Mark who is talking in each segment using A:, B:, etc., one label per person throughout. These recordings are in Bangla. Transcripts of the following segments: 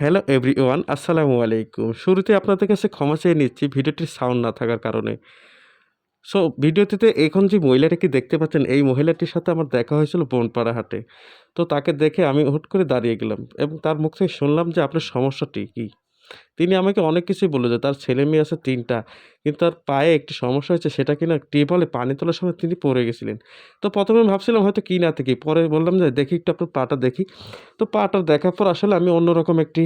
A: হ্যালো এভরিওয়ান, আসসালামু আলাইকুম। শুরুতে আপনাদের কাছে ক্ষমা চেয়ে নিচ্ছি, ভিডিওটির সাউন্ড না থাকার কারণে। সো ভিডিওটিতে এখন যে মহিলাটিকে দেখতে পাচ্ছেন, এই মহিলাটির সাথে আমার দেখা হয়েছিল বনপাড়া হাটে। তো তাকে দেখে আমি হুট করে দাঁড়িয়ে গেলাম এবং তার মুখ থেকে শুনলাম যে আপনার সমস্যাটি কী। তিনি আমাকে অনেক কিছুই বলল যে, তার ছেলে মেয়ে আছে তিনটা, কিন্তু তার পায়ে একটি সমস্যা হয়েছে, সেটা কিনা টিউবওয়েলে পানি তোলার সময় তিনি পড়ে গেছিলেন। তো প্রথমে ভাবছিলাম হয়তো কিনা না থেকে, পরে বললাম যে, দেখি একটু আপনার পাটা দেখি। তো পাটা দেখার পর আসলে আমি অন্যরকম একটি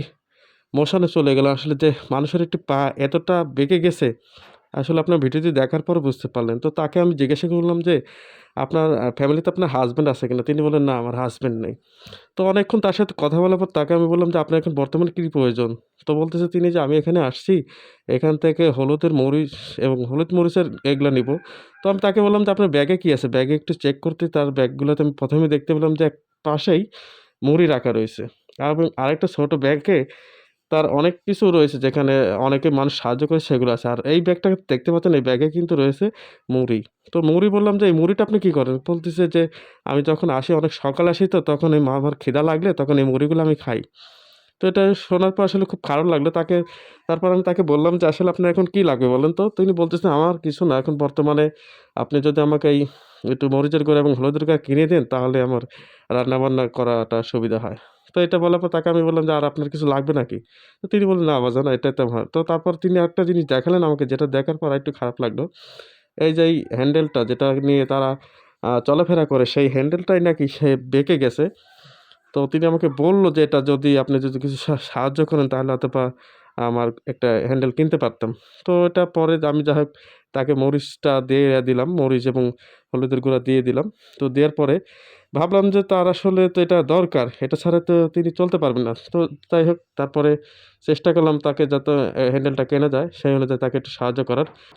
A: মশানে চলে গেলাম। আসলে যে মানুষের একটি পা এতটা বেঁকে গেছে আসলে আপনার ভিডিওটি দেখার পর বুঝতে পারলেন। তো তাকে আমি জিজ্ঞাসা করলাম যে, আপনার ফ্যামিলিতে আপনার হাজব্যান্ড আছে কিনা? তিনি বললেন, না, আমার হাজব্যান্ড নেই। তো অনেকক্ষণ তার সাথে কথা বলার পর তাকে আমি বললাম যে, আপনার এখন বর্তমানে কী প্রয়োজন? তো বলতেছে তিনি যে, আমি এখানে আসছি, এখান থেকে হলুদের মরিচ এবং হলুদ মরিচের এগুলো নিব। তো আমি তাকে বললাম যে, আপনার ব্যাগে কী আছে? ব্যাগে একটু চেক করতে তার ব্যাগগুলোতে আমি প্রথমে দেখতে পেলাম যে, এক পাশেই মুড়ি রাখা রয়েছে। এবং আরেকটা ছোটো ব্যাগে তার অনেক কিছু রয়েছে যেখানে অনেকে মানুষ সাহায্য করে সেগুলো আছে। আর এই ব্যাগটা দেখতে পাচ্ছেন এই ব্যাগে কিন্তু রয়েছে মুড়ি। তো মুড়ি বললাম যে, "এই মুড়িটা আপনি কী করেন?" বলতেছে যে, "আমি যখন আসি অনেক সকাল আসি তো তখন এই মা আমার খিদা লাগলে তখন এই মুড়িগুলো আমি খাই।" তো এটা শোনার পর আসলে খুব খারাপ লাগল। তাকে তারপর আমি তাকে বললাম যে, "আসলে আপনার এখন কি লাগবে বলেন তো?" তিনি বলতেছেন, "আমার কিছু না। এখন বর্তমানে আপনি যদি আমাকে এই একটু মরিচের গুঁড়া এবং হলুদের গুঁড়া কিনে দেন তাহলে আমার রান্নাবান্না করাটা সুবিধা হয়।" তো এটা বলার পর তাকে আমি বললাম যে, "আর আপনার কিছু লাগবে নাকি?" তো তিনি বললেন, "না বাজান এটাতে আমার" তো তারপর তিনি একটা জিনিস দেখালেন আমাকে যেটা দেখার পর একটু খারাপ লাগল। এই যে এই হ্যান্ডেলটা যেটা নিয়ে তারা চলাফেরা করে সেই হ্যান্ডেলটাই নাকি সে বেঁকে গেছে। তো তিনি আমাকে বলল যে, "এটা যদি আপনি যদি কিছু সাহায্য করেন তাহলে হয়তোবা আমার একটা হ্যান্ডেল কিনতে পারতাম।" তো এটা পরে আমি যাই হোক তাকে মরিচটা দিয়ে দিলাম। মরিচ এবং হলুদের গুঁড়া দিয়ে দিলাম। তো দেওয়ার পরে ভাবলাম যে তার আসলে তো এটা দরকার। এটা ছাড়া তো তিনি চলতে পারবেন না। তো যাই হোক, তারপরে চেষ্টা করলাম তাকে যাতে হ্যান্ডেলটা কেনা যায়, সেই অনুযায়ী তাকে একটু সাহায্য করার।